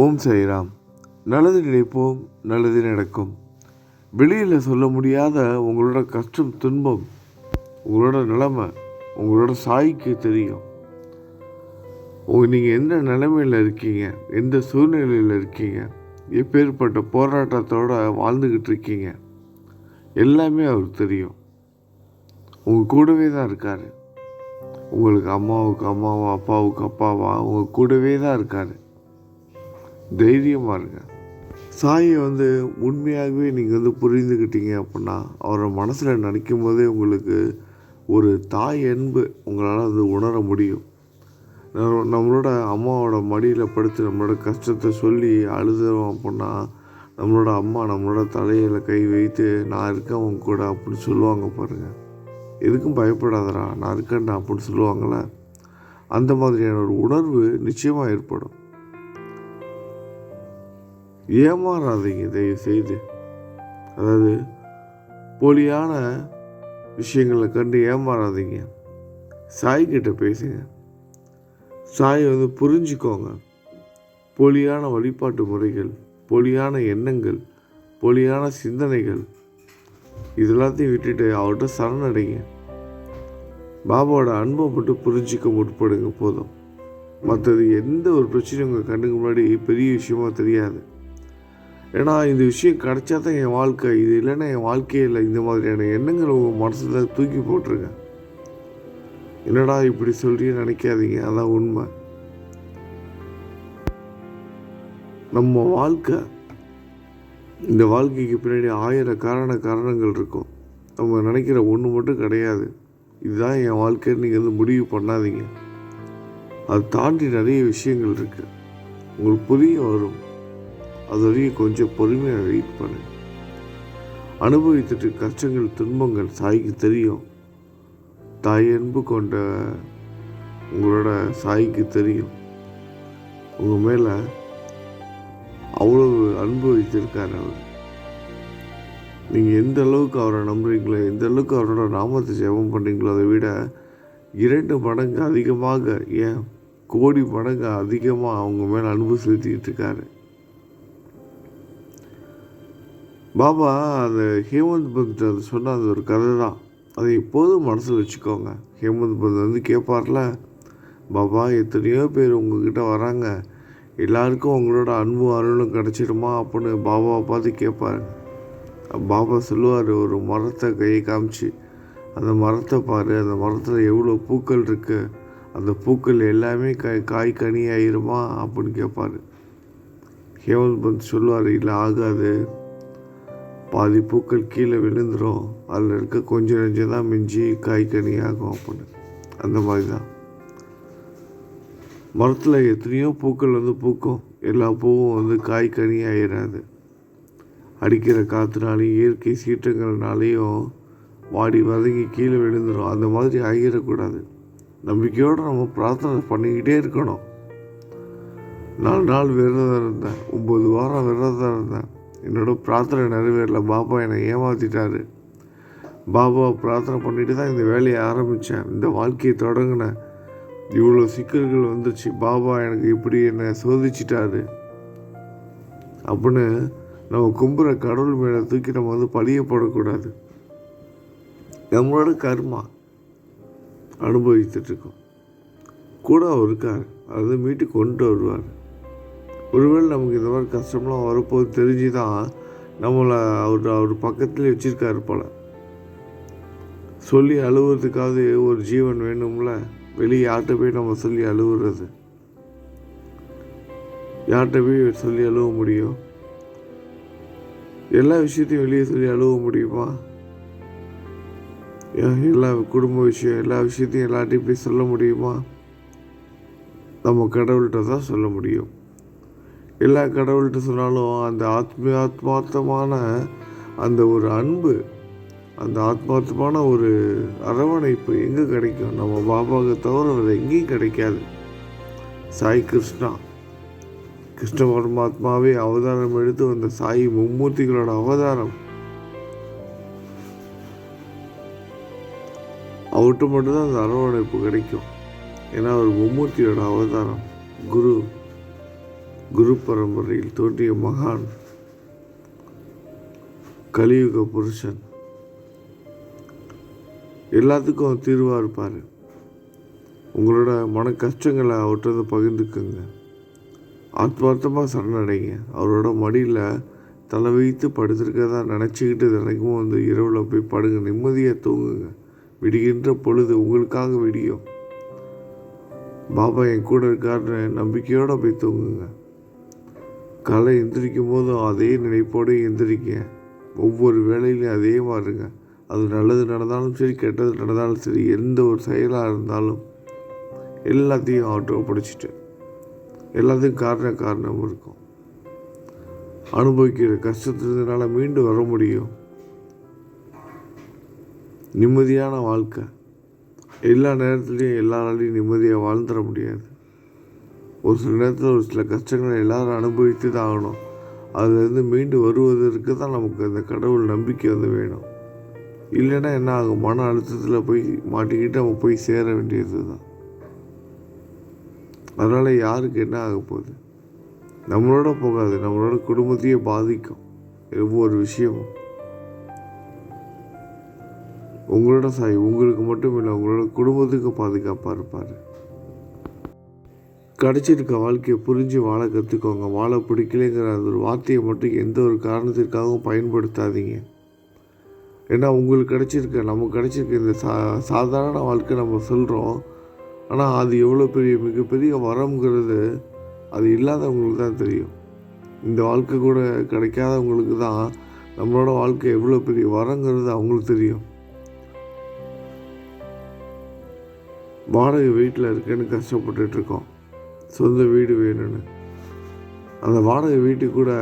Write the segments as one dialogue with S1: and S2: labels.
S1: ஓம் சாய்ராம் நல்லது நினைப்போம் நல்லது நடக்கும். வெளியில் சொல்ல முடியாத உங்களோட கஷ்டம் துன்பம் உங்களோட நிலைமை உங்களோட சாய்க்கு தெரியும். உங்கள் நீங்கள் எந்த நிலைமையில் இருக்கீங்க எந்த சூழ்நிலையில் இருக்கீங்க எப்பேற்பட்ட போராட்டத்தோட வாழ்ந்துக்கிட்டு இருக்கீங்க எல்லாமே அவருக்கு தெரியும். உங்கள் கூடவே தான் இருக்கார். உங்களுக்கு அம்மாவுக்கு அம்மாவா அப்பாவுக்கு அப்பாவா உங்கள் கூடவே தான் இருக்கார். தைரியமாக இருங்க. சாயை வந்து உண்மையாகவே நீங்கள் வந்து புரிந்துக்கிட்டீங்க அப்படின்னா அவரை மனசில் நினைக்கும் போதே உங்களுக்கு ஒரு தாய் அன்பு உங்களால் வந்து உணர முடியும். நம்மளோட அம்மாவோட மடியில் படுத்து நம்மளோட கஷ்டத்தை சொல்லி அழுதுறோம் அப்படின்னா நம்மளோட அம்மா நம்மளோட தலையில் கை வைத்து நான் இருக்கேன் உங்க கூட அப்படின்னு சொல்லுவாங்க பாருங்கள் எதுக்கும் பயப்படாதடா நான் இருக்கேன்டா அப்படின்னு சொல்லுவாங்களே அந்த மாதிரியான ஒரு உணர்வு நிச்சயமாக ஏற்படும். ஏமாறாதீங்க தயவு செய்து அதாவது போலியான விஷயங்களை கண்டு ஏமாறாதீங்க. சாய் கிட்ட பேசுங்க. சாயை வந்து புரிஞ்சுக்கோங்க. போலியான வழிபாட்டு முறைகள் போலியான எண்ணங்கள் போலியான சிந்தனைகள் இது எல்லாத்தையும் விட்டுட்டு அவர்கிட்ட சரணடைங்க. பாபாவோட அன்பை மட்டும் புரிஞ்சிக்க முற்படுங்க போதும். மற்றது எந்த ஒரு பிரச்சனையும் உங்கள் கண்ணுக்கு முன்னாடி பெரிய விஷயமா தெரியாது. ஏன்னா இந்த விஷயம் கிடைச்சா தான் என் வாழ்க்கை இது இல்லைன்னா என் வாழ்க்கையே இல்லை. இந்த மாதிரியான எண்ணங்கள் உங்கள் மனசில் தூக்கி போட்டிருக்கேன் என்னடா இப்படி சொல்றியே நினைக்காதீங்க. அதான் உண்மை. நம்ம வாழ்க்கை இந்த வாழ்க்கைக்கு பின்னாடி ஆயிரம் காரண காரணங்கள் இருக்கும். நம்ம நினைக்கிற ஒன்று மட்டும் கிடையாது. இதுதான் என் வாழ்க்கைன்னு நீங்கள் வந்து முடிவு பண்ணாதீங்க. அது தாண்டி நிறைய விஷயங்கள் இருக்குது உங்களுக்கு புரிய வரும். அது வரையும் கொஞ்சம் பொறுமையாக வெயிட் பண்ணு. அனுபவித்துட்டு கஷ்டங்கள் துன்பங்கள் சாய்க்கு தெரியும். தாய் அன்பு கொண்ட உங்களோட சாய்க்கு தெரியும். உங்கள் மேலே அவ்வளவு அன்பு வைத்திருக்கார் அவர். நீங்கள் எந்த அளவுக்கு அவரை நம்புறீங்களோ எந்த அளவுக்கு அவரோட நாமத்தை ஜெபம் பண்ணுறீங்களோ அதை விட இரண்டு மடங்கு அதிகமாக ஏன் கோடி மடங்கு அதிகமாக அவங்க மேலே அன்பு செலுத்திக்கிட்டு இருக்காரு. பாபா அந்த ஹேமந்த் பந்த் அது சொன்ன அது ஒரு கதை தான் அதை எப்போதும் மனசில் வச்சுக்கோங்க. ஹேமந்த் பந்த் வந்து கேட்பார்ல பாபா எத்தனையோ பேர் உங்ககிட்ட வராங்க. எல்லாருக்கும் உங்களோட அன்பும் அருளும் கிடச்சிடுமா? அப்படின்னு பாபாவை பார்த்து கேட்பாரு. பாபா சொல்லுவார் ஒரு மரத்தை கையை காமிச்சு அந்த மரத்தை பாரு. அந்த மரத்தில் எவ்வளோ பூக்கள் இருக்கு. அந்த பூக்கள் எல்லாமே காய் காய் கனி ஆயிருமா அப்படின்னு கேட்பாரு. ஹேமந்த் பந்த் சொல்லுவார் இல்லை ஆகாது. பாதி பூக்கள் கீழே விழுந்துடும் அதில் இருக்க கொஞ்சம் நெஞ்சம் தான் மிஞ்சி காய் ஆகும் அப்படின்னு அந்த மாதிரி தான் மரத்தில் எத்தனையோ பூக்கள் வந்து பூக்கும். எல்லா பூவும் வந்து காய் கனி ஆயிடாது அடிக்கிற காற்றுனாலையும் இயற்கை சீற்றங்கள்னாலையும் வாடி வதங்கி கீழே விழுந்துடும் அந்த மாதிரி ஆகிடக்கூடாது. நம்பிக்கையோடு நம்ம பிரார்த்தனை பண்ணிக்கிட்டே இருக்கணும். நாலு நாள் விரதம் இருந்தேன். ஒம்பது வாரம் விரதம் இருந்தேன். என்னோட பிரார்த்தனை நிறைவேறல. பாபா என்னை ஏமாத்திட்டாரு. பாபா பிரார்த்தனை பண்ணிட்டு தான் இந்த வேலையை ஆரம்பித்தேன் இந்த வாழ்க்கையை தொடங்கினேன் இவ்வளோ சிக்கல்கள் வந்துச்சு. பாபா எனக்கு இப்படி என்னை சோதிச்சிட்டாரு. அப்படின்னு நம்ம கும்புற கடவுள் மேலே தூக்கி நம்ம வந்து பழியப்படக்கூடாது நம்மளோட கர்மா அனுபவித்துட்ருக்கோம் கூட அவர் இருக்கார் அதை மீட்டு கொண்டு வருவார். ஒருவேளை நமக்கு இந்த மாதிரி கஷ்டம்லாம் வரப்போது தெரிஞ்சு தான் நம்மளை அவர் அவர் பக்கத்துலேயே வச்சுருக்காரு போல். சொல்லி அழுவுறதுக்காவது ஒரு ஜீவன் வேணும்ல? வெளியே யார்கிட்ட போய் நம்ம சொல்லி அழுவுறது? யார்கிட்ட போய் சொல்லி அழுவ முடியும்? எல்லா விஷயத்தையும் வெளியே சொல்லி அழுவ முடியுமா? ஏன் எல்லா குடும்ப விஷயம் எல்லா விஷயத்தையும் எல்லார்ட்டையும் போய் சொல்ல முடியுமா? நம்ம கடவுள்கிட்ட தான் சொல்ல முடியும். எல்லா கடவுள்கிட்ட சொன்னாலும் அந்த ஆத்ம ஆத்மார்த்தமான அந்த ஒரு அன்பு அந்த ஆத்மார்த்தமான ஒரு அரவணைப்பு எங்கே கிடைக்கும்? நம்ம பாபாவுக்கு தவிர வேறு எங்கேயும் கிடைக்காது. சாய் கிருஷ்ணா. கிருஷ்ண பரமாத்மாவே அவதாரம் எடுத்து வந்த சாய் மும்மூர்த்திகளோட அவதாரம். அவர்கிட்ட மட்டும்தான் அந்த அரவணைப்பு கிடைக்கும். ஏன்னா அவர் மும்மூர்த்தியோட அவதாரம். குரு குரு பரம்பரையில் தோன்றிய மகான் கலியுக புருஷன். எல்லாத்துக்கும் தீர்வாக இருப்பார். உங்களோட மன கஷ்டங்களை அவர்கிட்ட வந்து பகிர்ந்துக்குங்க. ஆத்மார்த்தமாக சரணடைங்க. அவரோட மடியில் தலை வைத்து படுத்திருக்கதா நினச்சிக்கிட்டு தினைக்கும் வந்து இரவில் போய் படுங்க. நிம்மதியாக தூங்குங்க. விடுகின்ற பொழுது உங்களுக்காக விடியும். பாபா என் கூட இருக்காருன்னு நம்பிக்கையோடு போய் தூங்குங்க. காலை எந்திரிக்கும் போதும் அதே நினைப்போடு எந்திரிக்க ஒவ்வொரு வேலையிலையும் அதே மாறுங்க அது நல்லது நடந்தாலும் சரி கெட்டது நடந்தாலும் சரி எந்த ஒரு செயலாக இருந்தாலும் எல்லாத்தையும் ஆட்டோ பிடிச்சிட்டு எல்லாத்துக்கும் காரண காரணம் இருக்கும். அனுபவிக்கிற கஷ்டத்தினால மீண்டு வர முடியும். நிம்மதியான வாழ்க்கை. எல்லா நேரத்துலையும் எல்லாராலையும் நிம்மதியாக வாழ்ந்துட முடியாது. ஒரு சில நேரத்தில் ஒரு சில கஷ்டங்களை எல்லாரும் அனுபவித்து தான் ஆகணும். அதுலேருந்து மீண்டு வருவதற்கு தான் நமக்கு அந்த கடவுள் நம்பிக்கை வந்து வேணும். இல்லைன்னா என்ன ஆகும்? மன அழுத்தத்தில் போய் மாட்டிக்கிட்டு நம்ம போய் சேர வேண்டியது தான். அதனால் யாருக்கு என்ன ஆக போகுது? நம்மளோட போகாது. நம்மளோட குடும்பத்தையே பாதிக்கும். ஒவ்வொரு விஷயமும். உங்களோட சாய் உங்களுக்கு மட்டும் இல்லை உங்களோட குடும்பத்துக்கு பாதுகாப்பாக இருப்பார். கிடச்சிருக்க வாழ்க்கையை புரிஞ்சு வாழ கற்றுக்கோங்க வாழ பிடிக்கலைங்கிற அந்த ஒரு வார்த்தையை மட்டும் எந்த ஒரு காரணத்திற்காகவும் பயன்படுத்தாதீங்க. ஏன்னா உங்களுக்கு கிடச்சிருக்க நமக்கு கிடச்சிருக்க இந்த சா சாதாரண வாழ்க்கை நம்ம சொல்கிறோம் ஆனால் அது எவ்வளோ பெரிய மிகப்பெரிய வரம்ங்கிறது அது இல்லாதவங்களுக்கு தான் தெரியும். இந்த வாழ்க்கை கூட கிடைக்காதவங்களுக்கு தான் நம்மளோட வாழ்க்கை எவ்வளோ பெரிய வரங்கிறது அவங்களுக்கு தெரியும். வாடகை வீட்டில் இருக்கேன்னு கஷ்டப்பட்டுட்ருக்கோம் சொந்த வீடு வேணும்னு. அந்த வாடகை வீட்டுக்கு கூட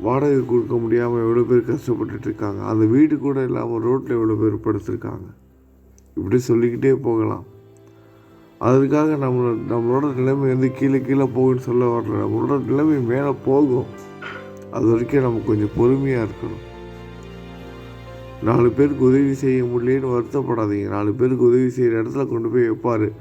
S1: வாடகை கொடுக்க முடியாமல் எவ்வளோ பேர் கஷ்டப்பட்டுட்டு இருக்காங்க. அந்த வீடு கூட இல்லாமல் ரோட்டில் எவ்வளோ பேர் படுத்துருக்காங்க. இப்படி சொல்லிக்கிட்டே போகலாம். அதற்காக நம்ம நம்மளோட நிலைமை வந்து கீழே கீழே போகுன்னு சொல்ல வரல. நம்மளோட நிலைமை மேலே போகும். அது வரைக்கும் நம்ம கொஞ்சம் பொறுமையாக இருக்கணும். நாலு பேருக்கு உதவி செய்ய முடியலன்னு வருத்தப்படாதீங்க. நாலு பேருக்கு உதவி செய்கிற இடத்துல கொண்டு போய் வைப்பார்.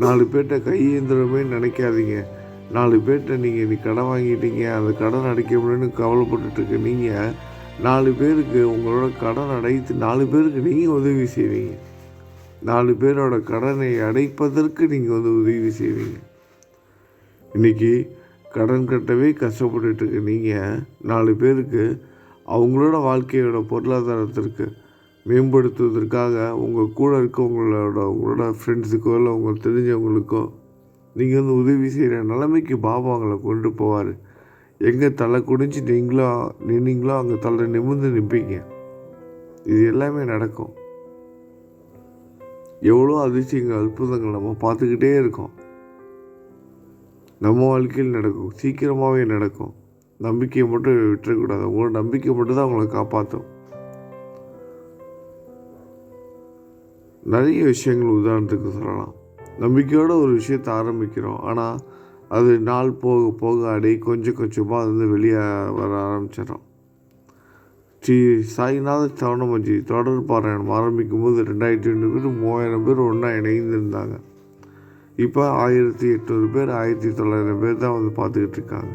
S1: நாலு பேர்கிட்ட கையேந்திரமே நினைக்காதீங்க. நாலு பேர்கிட்ட நீங்கள் நீ கடன் வாங்கிட்டீங்க. அந்த கடன் அடைக்க முடியும்னு கவலைப்பட்டுட்டு நீங்கள் நாலு பேருக்கு உங்களோட கடன் அடைத்து நாலு பேருக்கு நீங்கள் உதவி செய்வீங்க. நாலு பேரோட கடனை அடைப்பதற்கு நீங்கள் வந்து உதவி செய்வீங்க. இன்றைக்கி கடன் கட்டவே கஷ்டப்பட்டுட்டுருக்கு நீங்கள் நாலு பேருக்கு அவங்களோட வாழ்க்கையோட பொருளாதாரத்திற்கு மேம்படுத்துவதற்காக உங்கள் கூட இருக்கவங்களோட உங்களோட ஃப்ரெண்ட்ஸுக்கோ இல்லை உங்களுக்கு தெரிஞ்சவங்களுக்கோ நீங்கள் வந்து உதவி செய்கிற நிலைமைக்கு பாபா அவங்கள கொண்டு போவார். எங்கே தலை குடிஞ்சு நீங்களோ நின்னீங்களோ அங்கே தலை நிமிர்ந்து நிற்பீங்க இது எல்லாமே நடக்கும். எவ்வளோ அதிசயங்கள் அற்புதங்கள் நம்ம பார்த்துக்கிட்டே இருக்கோம். நம்ம வாழ்க்கையில் நடக்கும் சீக்கிரமாகவே நடக்கும். நம்பிக்கையை மட்டும் விட்டுறக்கூடாது. உங்களோட நம்பிக்கை மட்டும் தான் உங்களை காப்பாற்றும் நிறைய விஷயங்கள் உதாரணத்துக்கு சொல்லலாம். நம்பிக்கையோட ஒரு விஷயத்தை ஆரம்பிக்கிறோம். ஆனால் அது நாள் போக போக அடி கொஞ்சம் கொஞ்சமாக அது வந்து வெளியே வர ஆரம்பிச்சிடும் ஸ்ரீ சாய்நாத சவணமஞ்சி தொடர் பாராயணம் ஆரம்பிக்கும் போது ரெண்டாயிரத்தி ரெண்டு பேர் மூவாயிரம் பேர் ஒன்றா இணைந்திருந்தாங்க. இப்போ ஆயிரத்தி எட்நூறு பேர் ஆயிரத்தி தொள்ளாயிரம் பேர் தான் வந்து பார்த்துக்கிட்டு இருக்காங்க.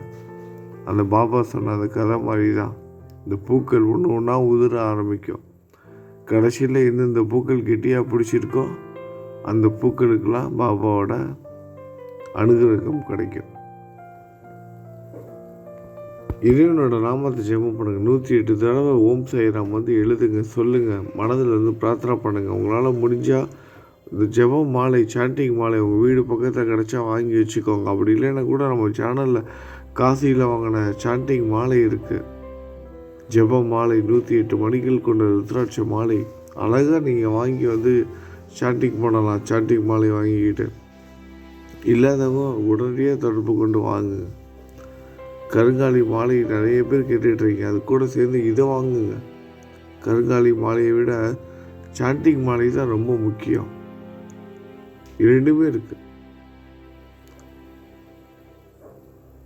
S1: அந்த பாபா சொன்ன அந்த கதை மாதிரி தான் இந்த பூக்கள் ஒன்று ஒன்றா உதிர ஆரம்பிக்கும். கடைசியில் எந்தெந்த பூக்கள் கெட்டியாக பிடிச்சிருக்கோ அந்த பூக்களுக்கெல்லாம் பாபாவோட அனுகிரகம் கிடைக்கும். இறைவனோட நாமத்தை ஜெபம் பண்ணுங்கள் நூற்றி எட்டு தடவை ஓம் சாய்ராம் வந்து எழுதுங்க சொல்லுங்கள் மனதில் இருந்து பிரார்த்தனை பண்ணுங்கள் உங்களால் முடிஞ்சால் இந்த ஜெபம் மாலை சாண்டிங் மாலை உங்கள் வீடு பக்கத்தில் கிடச்சா வாங்கி வச்சுக்கோங்க. அப்படி இல்லைன்னா கூட நம்ம சேனலில் காசியில் வாங்கின சாண்டிங் மாலை இருக்குது ஜெப மாலை நூற்றி எட்டு மணிகள் கொண்ட ருத்ராட்ச மாலை. அழகாக நீங்கள் வாங்கி வந்து சாண்டிங் பண்ணலாம் சாண்டிங் மாலை வாங்கிக்கிட்டு. இல்லாதவங்க உடனடியாக தொடர்பு கொண்டு வாங்குங்க கருங்காலி மாலை நிறைய பேர் கேட்டுட்ருக்கீங்க அது கூட சேர்ந்து இதை வாங்குங்க. கருங்காலி மாலையை விட சாண்டிங் மாலை தான் ரொம்ப முக்கியம். இரண்டுமே இருக்குது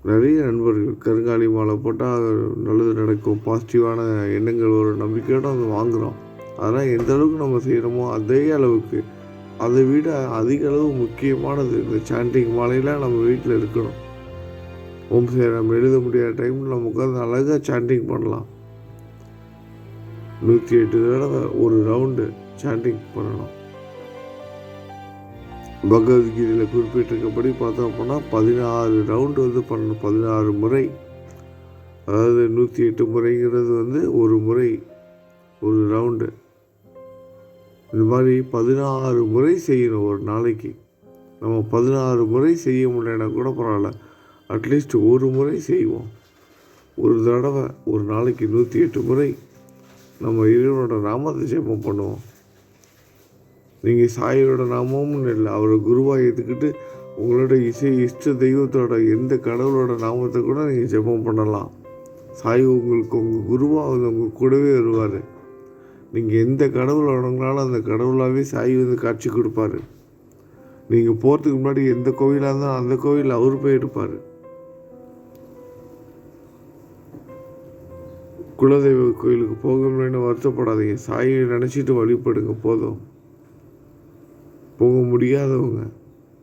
S1: நிறைய நண்பர்கள் கருங்காலி மாலை போட்டால் நல்லது நடக்கும். பாசிட்டிவான எண்ணங்கள் ஒரு நம்பிக்கையோடு அதை வாங்குகிறோம் அதனால் எந்த அளவுக்கு நம்ம செய்கிறோமோ அதே அளவுக்கு அதை விட அதிக அளவு முக்கியமானது இந்த சாண்டிங் மாலையெல்லாம் நம்ம வீட்டில் இருக்கணும். ஓம் சாய்ராம் எழுத முடியாத டைமில் நம்ம உட்காந்து அழகாக சாண்டிங் பண்ணலாம். நூற்றி எட்டு தடவை ஒரு ரவுண்டு சாண்டிங் பண்ணணும். பகவத்கீதையில் குறிப்பிட்டிருக்கபடி பார்த்தோம் அப்படின்னா பதினாறு ரவுண்டு வந்து பண்ண பதினாறு முறை. அதாவது நூற்றி எட்டு முறைங்கிறது வந்து ஒரு முறை ஒரு ரவுண்டு இந்த மாதிரி பதினாறு முறை செய்யணும் ஒரு நாளைக்கு. நம்ம பதினாறு முறை செய்ய முடியலன்னா கூட பரவாயில்ல. அட்லீஸ்ட் ஒரு முறை செய்வோம். ஒரு தடவை ஒரு நாளைக்கு நூற்றி எட்டு முறை நம்ம இறைவனோட நாமத்தை ஜெபம் பண்ணுவோம். நீங்கள் சாயரோட நாமமும் இல்லை அவரை குருவாக ஏற்றுக்கிட்டு உங்களோட இசை இஷ்ட தெய்வத்தோட எந்த கடவுளோட நாமத்தை கூட நீங்கள் ஜெபம் பண்ணலாம். சாய் உங்களுக்கு உங்கள் குருவாக வந்து உங்கள் கூடவே வருவார். நீங்கள் எந்த கடவுள் வணங்கினாலும் அந்த கடவுளாகவே சாய் வந்து காட்சி கொடுப்பாரு. நீங்கள் போகிறதுக்கு முன்னாடி எந்த கோவிலாக இருந்தாலும் அந்த கோவில் அவர் போய் எடுப்பார். குலதெய்வ கோயிலுக்கு போக முடியும்னு வருத்தப்படாதீங்க. சாயை நினச்சிட்டு வழிபடுங்க போதும். போக முடியாதவங்க.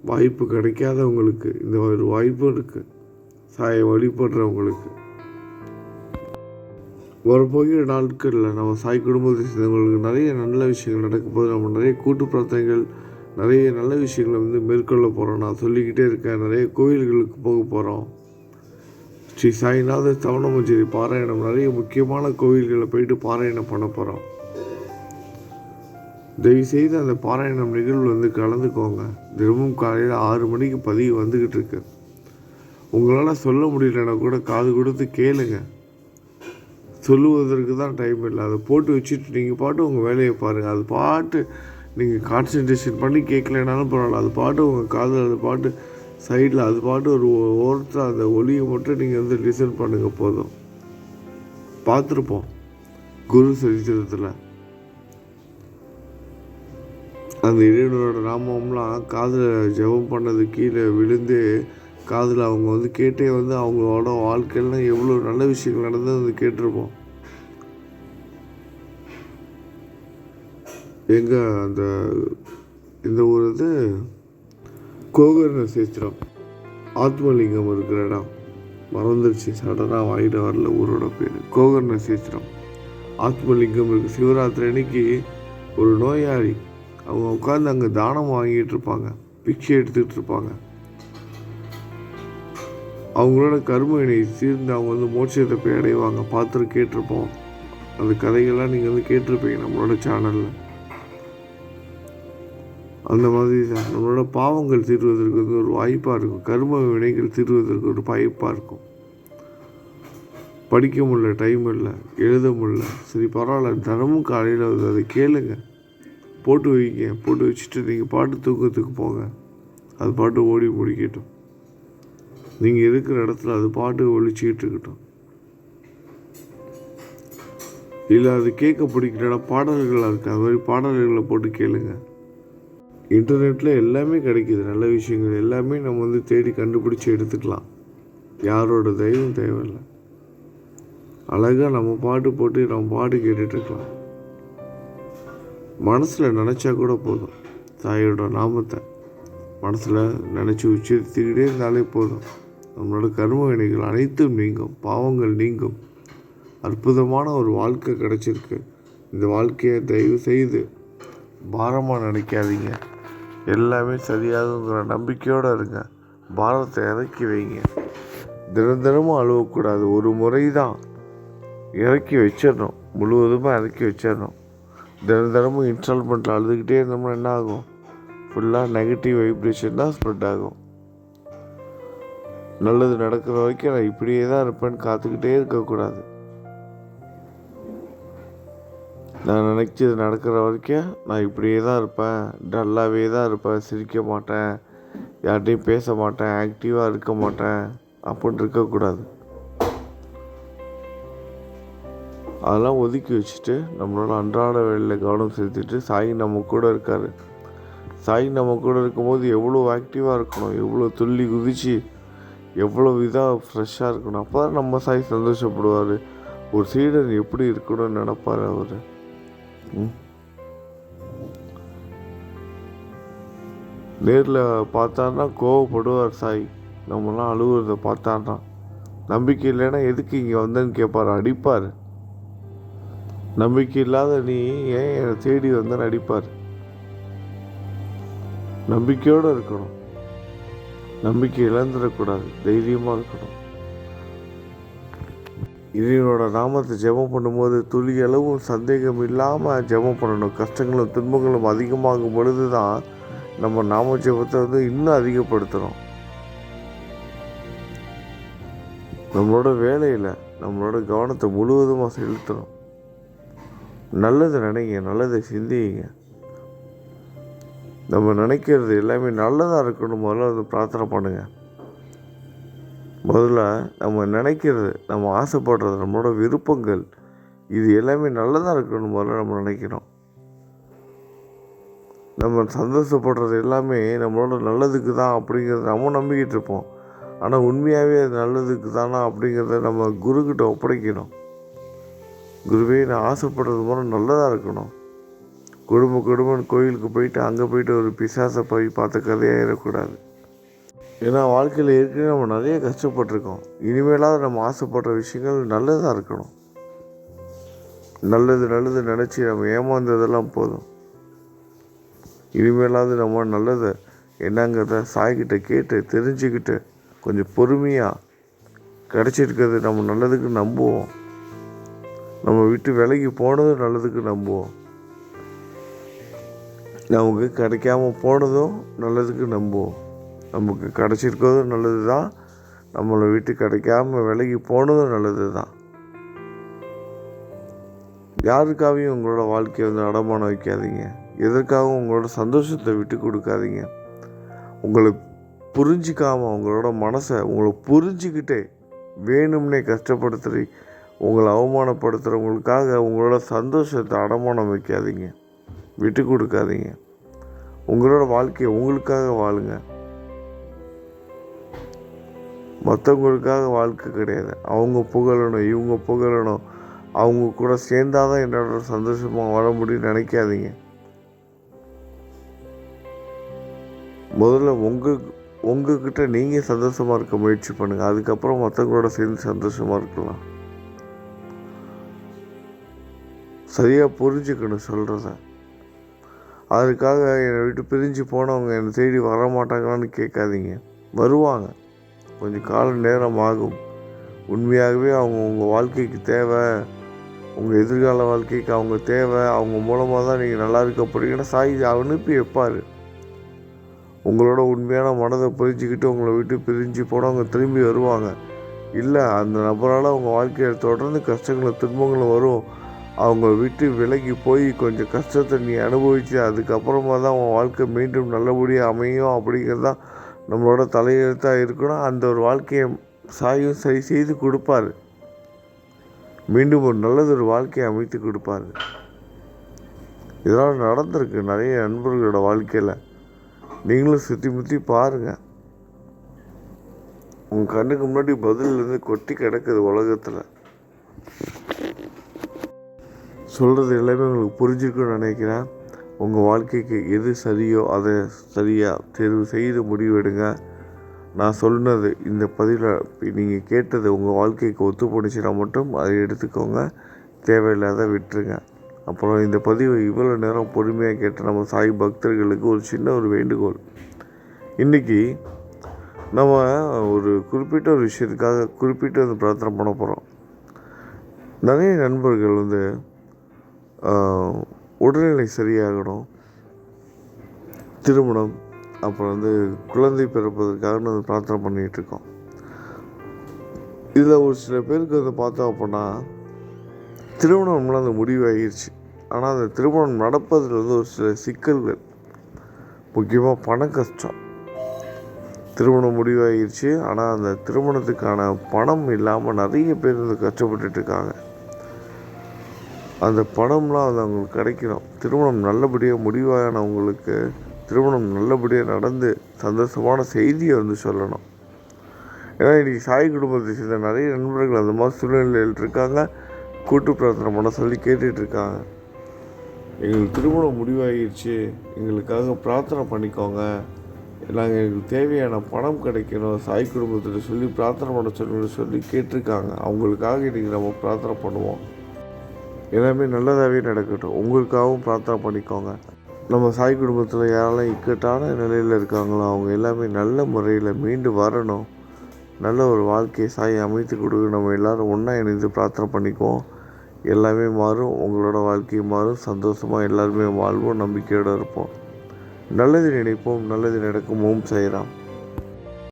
S1: வாய்ப்பு கிடைக்காதவங்களுக்கு. இந்த ஒரு வாய்ப்பு இருக்குது சாயை வழிபடுறவங்களுக்கு. வரப்போகிற நாட்களில் நம்ம சாய் குடும்பத்தை சேர்ந்தவங்களுக்கு நிறைய நல்ல விஷயங்கள் நடக்க போது நம்ம நிறைய கூட்டு பிரார்த்தனைகள் நிறைய நல்ல விஷயங்களை வந்து மேற்கொள்ள போகிறோம் நான் சொல்லிக்கிட்டே இருக்கேன். நிறைய கோயில்களுக்கு போக போகிறோம் ஸ்ரீ சாய்நாத தவணமஞ்சேரி பாராயணம். நிறைய முக்கியமான கோவில்களை போயிட்டு பாராயணம் பண்ண போகிறோம் தயவுசெய்து அந்த பாராயணம் நிகழ்வு வந்து கலந்துக்கோங்க. தினமும் காலையில் ஆறு மணிக்கு பதிவு வந்துக்கிட்டு இருக்கு. உங்களால் சொல்ல முடியலன்னா கூட காது கொடுத்து கேளுங்க. சொல்லுவதற்கு தான் டைம் இல்லை. அதை போட்டு வச்சுட்டு நீங்கள் பாட்டு உங்கள் வேலையை பாருங்கள் அது பாட்டு நீங்கள் கான்சன்ட்ரேஷன் பண்ணி கேட்கலனாலும் பரவாயில்ல. அது பாட்டு உங்கள் காதில் அது பாட்டு சைடில் அது பாட்டு ஒரு ஓரத்தில் அந்த ஒலியை மட்டும் நீங்கள் வந்து லிசன் பண்ணுங்கள் போதும். பார்த்துருப்போம். குரு சரித்திரத்தில். அந்த இறைவனோட நாமம்லாம் காதில் ஜெபம் பண்ணது கீழே விழுந்து காதில் அவங்க வந்து கேட்டே வந்து அவங்களோட வாழ்க்கையிலாம் எவ்வளோ நல்ல விஷயங்கள் நடந்து வந்து கேட்டிருப்போம். எங்கே அந்த இந்த ஊர் இது கோகர்ண சேத்திரம். ஆத்மலிங்கம் இருக்கிற இடம். மறந்துருச்சு. சடனாக வாங்கிட்டு வரல ஊரோட பேர். கோகர்ண சேத்திரம். ஆத்மலிங்கம் இருக்குது சிவராத்திரி அன்னைக்கு ஒரு நோயாளி அவங்க உட்காந்து அங்கே தானம் வாங்கிட்டு இருப்பாங்க. பிக்ஷை எடுத்துக்கிட்டு இருப்பாங்க. அவங்களோட கரும வினை தீர்ந்து அவங்க வந்து மோட்சத்தை போய் அடைவாங்க. பார்த்துட்டு கேட்டிருப்போம். அந்த கதைகள்லாம் நீங்கள் வந்து கேட்டிருப்பீங்க நம்மளோட சேனலில் அந்த மாதிரி தான். நம்மளோட பாவங்கள் தீர்வதற்கு வந்து ஒரு வாய்ப்பாக இருக்கும். கரும வினைகள் தீர்வதற்கு ஒரு வாய்ப்பாக இருக்கும். படிக்க முடியல டைம் இல்லை எழுத முடியல. சரி பரவாயில்ல. தினமும் காலையில் வந்து அதை கேளுங்கள் போட்டு வைங்க போட்டு வச்சுட்டு நீங்கள் பாட்டு தூக்கத்துக்கு போங்க. அது பாட்டு ஓடி பிடிக்கட்டும் நீங்கள் இருக்கிற இடத்துல அது பாட்டு ஒழிச்சிக்கிட்டு இருக்கட்டும். இல்லை அது கேட்க பிடிக்கலன்னா பாடல்களாக இருக்குது அது மாதிரி பாடல்களை போட்டு கேளுங்க. இன்டர்நெட்டில் எல்லாமே கிடைக்கிது. நல்ல விஷயங்கள் எல்லாமே நம்ம வந்து தேடி கண்டுபிடிச்சி எடுத்துக்கலாம். யாரோட தெய்வம் தேவையில்லை. அழகாக நம்ம பாட்டு போட்டு நம்ம பாட்டு கேட்டுட்ருக்கலாம் மனசில் நினச்சா கூட போதும். தாயோட நாமத்தை மனசில் நினச்சி உச்சரித்துக்கிட்டே இருந்தாலே போதும். நம்மளோட கர்ம வினைகள் அனைத்தும் நீங்கும். பாவங்கள் நீங்கும். அற்புதமான ஒரு வாழ்க்கை கிடச்சிருக்கு. இந்த வாழ்க்கையை தயவு செய்து பாரமாக நினைக்காதீங்க. எல்லாமே சரியாகுங்கிற நம்பிக்கையோடு இருங்க. பாரத்தை இறக்கி வைங்க. தினம் தினமும் அழுவக்கூடாது. ஒரு முறை தான் இறக்கி வச்சிடணும். முழுவதுமாக இறக்கி வச்சிடணும். தினம் தினமும் இன்ஸ்டால்மெண்ட்டில் அழுதுகிட்டே இருந்தோம்னா என்ன ஆகும்? ஃபுல்லாக நெகட்டிவ் வைப்ரேஷன் தான் ஸ்ப்ரெட் ஆகும். நல்லது நடக்கிற வரைக்கும் நான் இப்படியே தான் இருப்பேன்னு காத்துக்கிட்டே இருக்கக்கூடாது. நான் நினச்சது நடக்கிற வரைக்கும் நான் இப்படியே தான் இருப்பேன். டல்லாகவே தான் இருப்பேன். சிரிக்க மாட்டேன். யார்கிட்டையும் பேச மாட்டேன். ஆக்டிவாக இருக்க மாட்டேன். அப்படின்னு இருக்கக்கூடாது. அதெல்லாம் ஒதுக்கி வச்சுட்டு நம்மளோட அன்றாட வேலையில் கவனம் செலுத்திட்டு சாய் நம்ம கூட இருக்கார். சாய் நம்ம கூட இருக்கும்போது எவ்வளோ ஆக்டிவாக இருக்கணும் எவ்வளோ துள்ளி குதித்து எவ்வளோ இதாக ஃப்ரெஷ்ஷாக இருக்கணும். அப்போ தான் நம்ம சாய் சந்தோஷப்படுவார். ஒரு சீடன் எப்படி இருக்கணும்னு நினப்பார் அவர். நேரில் பார்த்தாருன்னா கோவப்படுவார் சாய். நம்மலாம் அழுகுறத பார்த்தாருன்னா. நம்பிக்கை இல்லைன்னா எதுக்கு இங்கே வந்தேன்னு கேட்பார் அடிப்பார். நம்பிக்கை இல்லாத நீ ஏன் என்னை தேடி வந்தால் நடிப்பார்? நம்பிக்கையோடு இருக்கணும். நம்பிக்கை இழந்துடக்கூடாது. தைரியமாக இருக்கணும். இறைவனோட நாமத்தை ஜெபம் பண்ணும்போது துளி அளவும் சந்தேகம் இல்லாமல் ஜெபம் பண்ணணும். கஷ்டங்களும் துன்பங்களும் அதிகமாகும் பொழுது தான் நம்ம நாம ஜெபத்தை வந்து இன்னும் அதிகப்படுத்துகிறோம் நம்மளோட வேலையில் நம்மளோட கவனத்தை முழுவதுமாக செலுத்தணும். நல்லது நினைங்க நல்லதை சிந்திங்க. நம்ம நினைக்கிறது எல்லாமே நல்லதாக இருக்கணும். முதல்ல வந்து பிரார்த்தனை பண்ணுங்க. முதல்ல நம்ம நினைக்கிறது நம்ம ஆசைப்படுறது நம்மளோட விருப்பங்கள் இது எல்லாமே நல்லதாக இருக்கணும் முதல்ல நம்ம நினைக்கிறோம். நம்ம சந்தோஷப்படுறது எல்லாமே நம்மளோட நல்லதுக்கு தான் அப்படிங்கிறத நம்ம நம்பிக்கிட்டு இருப்போம். ஆனால் உண்மையாகவே அது நல்லதுக்கு தானா அப்படிங்கிறத நம்ம குருக்கிட்ட ஒப்படைக்கணும். குருவே நான் ஆசைப்படுறது போல நல்லதாக இருக்கணும். குடும்ப குடும்பம் கோயிலுக்கு போயிட்டு அங்கே போயிட்டு ஒரு பிசாசை போய் பார்த்த கதையாகிடக்கூடாது ஏன்னா வாழ்க்கையில் ஏற்கனவே நம்ம நிறைய கஷ்டப்பட்டிருக்கோம். இனிமேலாவது நம்ம ஆசைப்படுற விஷயங்கள் நல்லதாக இருக்கணும். நல்லது நல்லது நினச்சி நம்ம ஏமாந்ததெல்லாம் போதும். இனிமேலாவது நம்ம நல்லதை என்னங்கிறத சாய்கிட்ட கேட்டு தெரிஞ்சுக்கிட்டு கொஞ்சம் பொறுமையாக கிடச்சிருக்கிறது நம்ம நல்லதுக்கு நம்புவோம். நம்ம விட்டு விலைக்கு போனதும் நல்லதுக்கு நம்புவோம். நமக்கு கிடைக்காம போனதும் நல்லதுக்கு நம்புவோம். நமக்கு கிடச்சிருக்கிறதும் நல்லது தான் நம்மளை விட்டு கிடைக்காம விலைக்கு போனதும் நல்லது தான் யாருக்காகவும் உங்களோட வாழ்க்கையை வந்து அடமானம் வைக்காதீங்க. எதற்காகவும் உங்களோட சந்தோஷத்தை விட்டு கொடுக்காதீங்க. உங்களை புரிஞ்சிக்காமல் உங்களோட மனசை உங்களை புரிஞ்சுக்கிட்டே வேணும்னே கஷ்டப்படுத்துறி உங்களை அவமானப்படுத்துகிறவங்களுக்காக உங்களோட சந்தோஷத்தை அடமானம் வைக்காதீங்க. விட்டு கொடுக்காதீங்க. உங்களோட வாழ்க்கையை உங்களுக்காக வாழுங்க. மற்றவங்களுக்காக வாழ்க்கை கிடையாது. அவங்க புகழணும் இவங்க புகழணும். அவங்க கூட சேர்ந்தாதான் என்னோட சந்தோஷமாக வாழ முடியும்னு நினைக்காதீங்க. முதல்ல உங்கள் உங்ககிட்ட நீங்கள் சந்தோஷமாக இருக்க முயற்சி பண்ணுங்கள் அதுக்கப்புறம் மற்றவங்களோட சேர்ந்து சந்தோஷமாக இருக்கலாம். சரியாக புரிஞ்சுக்கணும் சொல்கிறத அதுக்காக என்னை விட்டு பிரிஞ்சு போனவங்க என்னை தேடி வர மாட்டாங்களான்னு கேட்காதீங்க. வருவாங்க. கொஞ்சம் கால நேரம் ஆகும் உண்மையாகவே அவங்க உங்கள் வாழ்க்கைக்கு தேவை. உங்கள் எதிர்கால வாழ்க்கைக்கு அவங்க தேவை. அவங்க மூலமாக தான் நீங்கள் நல்லா இருக்க போறீங்கன்னா சாய் அனுப்பி வைப்பார். உங்களோட உண்மையான மனதை புரிஞ்சுக்கிட்டு உங்களை விட்டு பிரிஞ்சு போனவங்க திரும்பி வருவாங்க. இல்லை அந்த நபரால் உங்கள் வாழ்க்கையில் தொடர்ந்து கஷ்டங்களும் துன்பங்களும் வரும். அவங்க விட்டு விலகி போய் கொஞ்சம் கஷ்டத்தை நீ அனுபவிச்சு அதுக்கப்புறமா தான் உன் வாழ்க்கை மீண்டும் நல்லபடியாக அமையும் அப்படிங்கிறது தான் நம்மளோட தலையெழுத்தாக இருக்கணும். அந்த ஒரு வாழ்க்கையை சாயும் சரி செய்து கொடுப்பாரு. மீண்டும் ஒரு நல்லதொரு வாழ்க்கையை அமைத்து கொடுப்பாரு. இதெல்லாம் நடந்திருக்கு நிறைய நண்பர்களோட வாழ்க்கையில். நீங்களும் சுற்றி முற்றி பாருங்கள் உங்கள் கண்ணுக்கு முன்னாடி பதில் இருந்து கொட்டி கிடக்குது உலகத்தில். சொல்கிறது எல்லாமே உங்களுக்கு புரிஞ்சிருக்குன்னு நினைக்கிறேன். உங்கள் வாழ்க்கைக்கு எது சரியோ அதை சரியாக தேர்வு செய்து முடிவெடுங்க. நான் சொன்னது இந்த பதிவில் நீங்கள் கேட்டது உங்கள் வாழ்க்கைக்கு ஒத்து போணுச்சுன்னா மட்டும் அதை எடுத்துக்கோங்க. தேவையில்லாத விட்டுருங்க. அப்புறம் இந்த பதிவை இவ்வளோ நேரம் பொறுமையாக கேட்ட நம்ம சாய் பக்தர்களுக்கு ஒரு சின்ன ஒரு வேண்டுகோள். இன்றைக்கி நம்ம ஒரு குறிப்பிட்ட ஒரு விஷயத்துக்காக குறிப்பிட்டு வந்து பிரார்த்தனை பண்ண போகிறோம் நிறைய நண்பர்கள் வந்து உடல்நிலை சரியாகணும் திருமணம் அப்புறம் வந்து குழந்தை பிறப்பதற்காக நாங்கள் பிரார்த்தனை பண்ணிகிட்டு இருக்கோம் இதில் ஒரு சில பேருக்கு வந்து பார்த்தோம் அப்படின்னா திருமணம்லாம் அந்த முடிவாகிருச்சு ஆனால் அந்த திருமணம் நடப்பதில் வந்து ஒரு சில சிக்கல்கள். முக்கியமாக பண கஷ்டம். திருமணம் முடிவாகிடுச்சு ஆனால் அந்த திருமணத்துக்கான பணம் இல்லாமல் நிறைய பேர் வந்து கஷ்டப்பட்டுட்டு இருக்காங்க அந்த பணம்லாம் அது அவங்களுக்கு கிடைக்கணும். திருமணம் நல்லபடியாக முடிவானவங்களுக்கு திருமணம் நல்லபடியாக நடந்து சந்தோஷமான செய்தியை வந்து சொல்லணும். ஏன்னா இன்றைக்கி சாய் குடும்பத்தை சேர்ந்த நிறைய நண்பர்கள் அந்த மாதிரி சூழ்நிலையில் இருக்காங்க. கூட்டு பிரார்த்தனை பண்ண சொல்லி கேட்டுட்டு இருக்காங்க. எங்களுக்கு திருமணம் முடிவாகிடுச்சு எங்களுக்காக பிரார்த்தனை பண்ணிக்கோங்க. நாங்கள் எங்களுக்கு தேவையான பணம் கிடைக்கணும். சாய் குடும்பத்தில் சொல்லி பிரார்த்தனை பண்ண சொல்லி சொல்லி கேட்டிருக்காங்க. அவங்களுக்காக இன்றைக்கி நம்ம பிரார்த்தனை பண்ணுவோம். எல்லாமே நல்லதாகவே நடக்கட்டும். உங்களுக்காகவும் பிரார்த்தனை பண்ணிக்கோங்க. நம்ம சாய் குடும்பத்தில் யாரெல்லாம் இக்கட்டான நிலையில் இருக்காங்களோ அவங்க எல்லாமே நல்ல முறையில் மீண்டு வரணும். நல்ல ஒரு வாழ்க்கையை சாய் அமைத்து கொடுக்க நம்ம எல்லோரும் ஒன்றா இணைந்து பிரார்த்தனை பண்ணிக்குவோம். எல்லாமே மாறும். உங்களோட வாழ்க்கை மாறும். சந்தோஷமாக எல்லாருமே வாழ்வோம். நம்பிக்கையோடு இருப்போம். நல்லது நினைப்போம். நல்லது நடக்கும் ஓம் செய்கிறான்